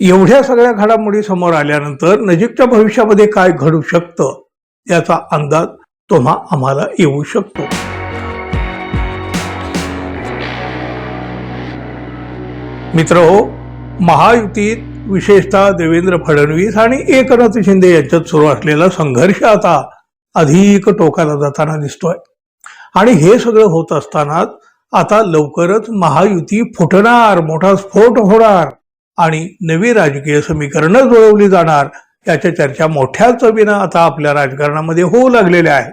एवढ्या सगळ्या घडामोडी समोर आल्यानंतर नजीकच्या भविष्यामध्ये काय घडू शकतं याचा अंदाज तुम्हा आम्हाला येऊ शकतो. मित्र हो महायुतीत विशेषतः देवेंद्र फडणवीस आणि एकनाथ शिंदे यांच्यात सुरू असलेला संघर्ष आता अधिक टोकाला जाताना दिसतोय. आणि हे सगळं होत असतानाच आता लवकरच महायुती फुटणार मोठा स्फोट होणार. आणि नवी राजकीय समीकरणं जुळवली जाणार याच्या चर्चा मोठ्या चवीनं आता आपल्या राजकारणामध्ये होऊ लागलेल्या आहेत.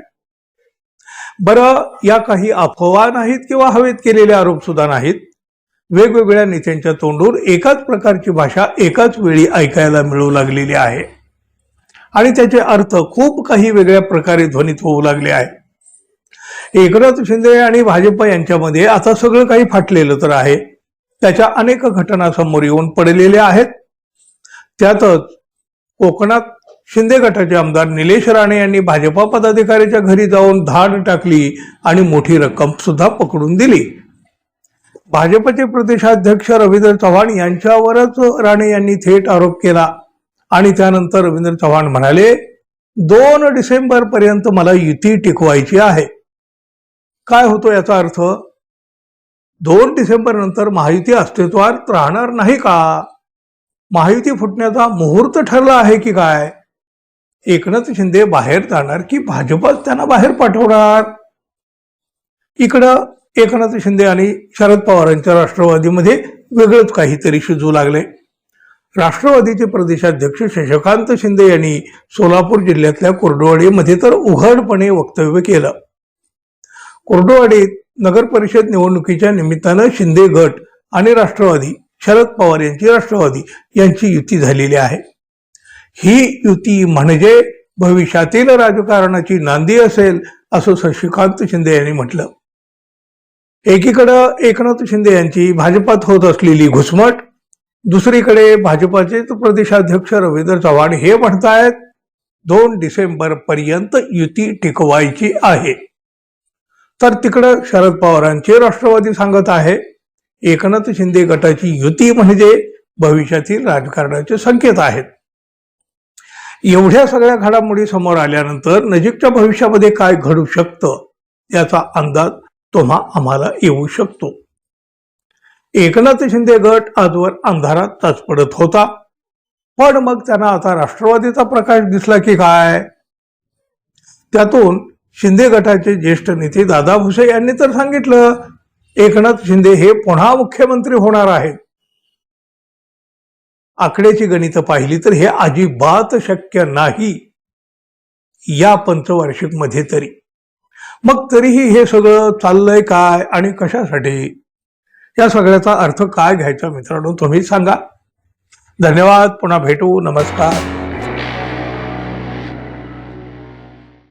बरं या काही अफवा नाहीत किंवा हवेत केलेले आरोप सुद्धा नाहीत. वेगवेगळ्या नेत्यांच्या तोंडून एकाच प्रकारची भाषा एकाच वेळी ऐकायला मिळू लागलेली आहे. आणि त्याचे अर्थ खूप काही वेगळ्या प्रकारे ध्वनित होऊ लागले आहे एकनाथ शिंदे आणि भाजप यांच्यामध्ये आता सगळं काही फाटलेलं तर आहे. त्याच्या अनेक घटना समोर येऊन पडलेल्या आहेत. त्यातच कोकणात शिंदे गटाचे आमदार निलेश राणे यांनी भाजपा पदाधिकाऱ्याच्या घरी जाऊन धाड टाकली आणि मोठी रक्कम सुद्धा पकडून दिली. भाजपचे प्रदेशाध्यक्ष रवींद्र चव्हाण यांच्यावरच राणे यांनी थेट आरोप केला आणि त्यानंतर रवींद्र चव्हाण म्हणाले दोन डिसेंबर पर्यंत मला युती टिकवायची आहे. काय होतो याचा अर्थ? दोन डिसेंबर नंतर महायुती अस्तित्वात राहणार नाही का? महायुती फुटण्याचा मुहूर्त ठरला आहे की काय? एकनाथ शिंदे बाहेर जाणार की भाजपच त्यांना बाहेर पाठवणार? इकडं एकनाथ शिंदे आणि शरद पवारांच्या राष्ट्रवादीमध्ये वेगळंच काहीतरी शिजू लागले. राष्ट्रवादीचे प्रदेशाध्यक्ष शशिकांत शिंदे यांनी सोलापूर जिल्ह्यातल्या कोरडवाडीमध्ये तर उघडपणे वक्तव्य केलं. कोरडवाडीत नगर परिषद निवडणुकीच्या निमित्तानं शिंदे गट आणि राष्ट्रवादी शरद पवार यांची राष्ट्रवादी यांची युती झालेली आहे. ही युती म्हणजे भविष्यातील राजकारणाची नांदी असेल असं शशिकांत शिंदे यांनी म्हटलं. एकीकडं एकनाथ शिंदे यांची भाजपात होत असलेली घुसमट दुसरीकडे भाजपाचे प्रदेशाध्यक्ष रवींद्र चव्हाण हे म्हणतायत दोन डिसेंबर पर्यंत युती टिकवायची आहे. तर तिकडं शरद पवारांचे राष्ट्रवादी सांगत आहे एकनाथ शिंदे गटाची युती म्हणजे भविष्यातील राजकारणाचे संकेत आहेत. एवढ्या सगळ्या घडामोडी समोर आल्यानंतर नजीकच्या भविष्यामध्ये काय घडू शकतं याचा अंदाज तुम्हा आम्हाला येऊ शकतो. एकनाथ शिंदे गट आजवर अंधारात ताचपडत होता. पण मग त्यांना आता राष्ट्रवादीचा प्रकाश दिसला की काय? त्यातून शिंदे गटाचे ज्येष्ठ नेते दादा भुसे यांनी तर सांगितलं एकनाथ शिंदे हे पुन्हा मुख्यमंत्री होणार आहेत. आकड्याची गणितं पाहिली तर हे अजिबात शक्य नाही. या पंचवार्षिकमध्ये तरी. मग तरीही हे सगळं चाललंय काय आणि कशासाठी? या सगळ्याचा अर्थ काय घ्यायचा मित्रांनो तुम्ही सांगा. धन्यवाद पुन्हा भेटू नमस्कार.